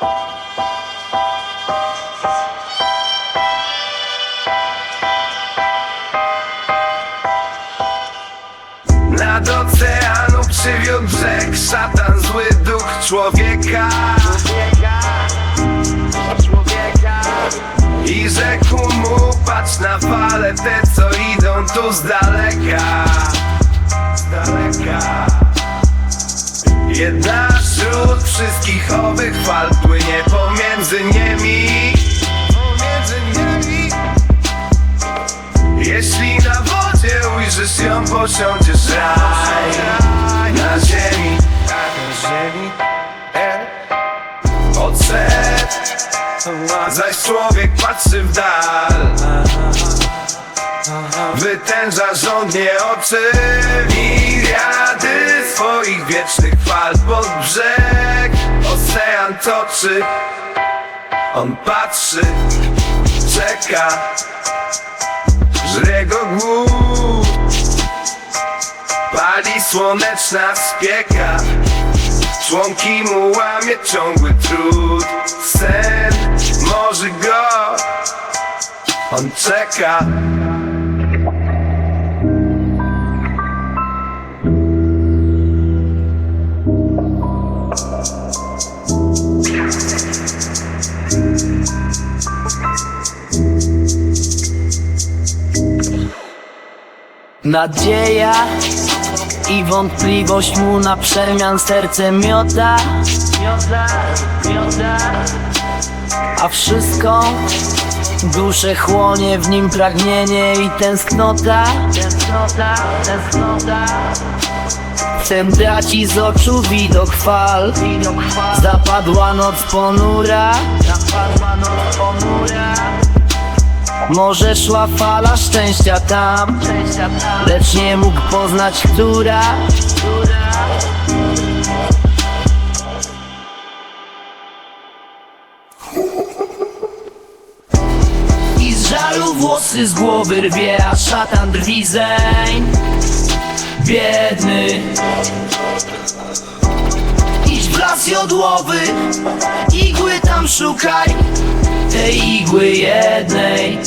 Nad oceanu przywiódł brzeg Szatan, zły duch człowieka. I rzekł mu, patrz na fale Te co idą tu z daleka. Z daleka. Jedna wśród wszystkich owych fal Płynie pomiędzy nimi Pomiędzy nimi jeśli na wodzie ujrzysz ją, posiądziesz raj na ziemi. Na ziemi. Odszedł. Zaś człowiek patrzy w dal Wytęża żądnie oczy Miriady swoich wiecznych fal Pod brzeg. Ocean toczy On patrzy, czeka Żre go głód. Pali słoneczna spieka Członki mu łamie ciągły trud. Sen może go On czeka Nadzieja i wątpliwość mu na przemian serce miota. A wszystko duszę chłonie w nim pragnienie i tęsknota Ten traci z oczu widok fal. Zapadła noc ponura. Może szła fala szczęścia tam. Lecz nie mógł poznać, która. I z żalu włosy z głowy rwie, a szatan drwi Biedny. Idź w las jodłowy, igły tam szukaj Tej igły jednej